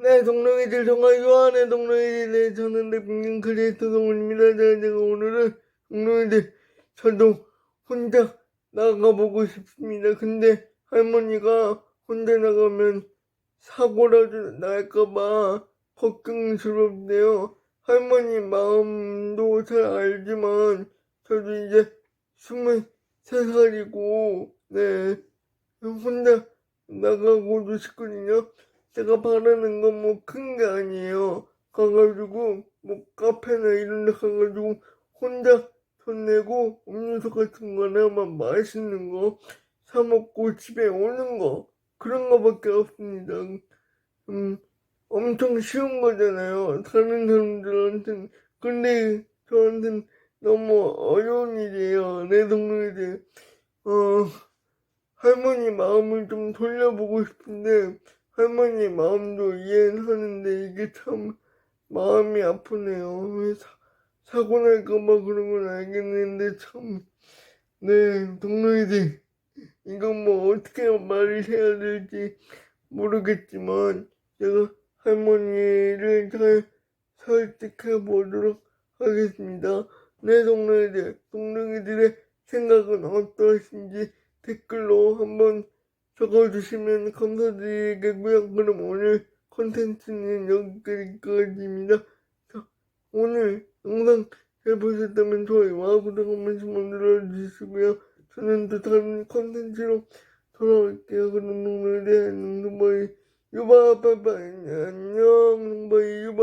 네, 동료이들 정말 좋아하는 동료이들, 네, 저는 랩닝 크리에이터 동훈입니다. 네, 제가 오늘은 동료이들, 저도 혼자 나가보고 싶습니다. 근데 할머니가 혼자 나가면 사고라도 날까봐 걱정스럽네요. 할머니 마음도 잘 알지만, 저도 이제 23살이고, 네, 혼자 나가고도 싶거든요. 제가 바라는 건 뭐 큰 게 아니에요. 가가지고 뭐 카페나 이런 데 가가지고 혼자 돈 내고 음료수 같은 거나 막 맛있는 거 사 먹고 집에 오는 거 그런 거밖에 없습니다. 음 엄청 쉬운 거잖아요. 다른 사람들한테는 근데 저한테는 너무 어려운 일이에요. 내 동료들 어 할머니 마음을 좀 돌려보고 싶은데 할머니 마음도 이해는 하는데 이게 참 마음이 아프네요. 왜 사, 사고 날까봐 그런 건 알겠는데 참, 네, 동료이들, 이건 뭐 어떻게 말을 해야 될지 모르겠지만 제가 할머니를 잘 설득해 보도록 하겠습니다. 네, 동료이들, 동료이들의 생각은 어떠신지 댓글로 한번 적어주시면 감사드리겠고요. 그럼 오늘 컨텐츠는 여기까지입니다. 자, 오늘 영상 잘 보셨다면 좋아요와 구독 한 번씩 눌러주시고요. 저는 또 다른 컨텐츠로 돌아올게요. 그럼 오늘의 농동바이 유바 빠빠이 안녕 농바이 유바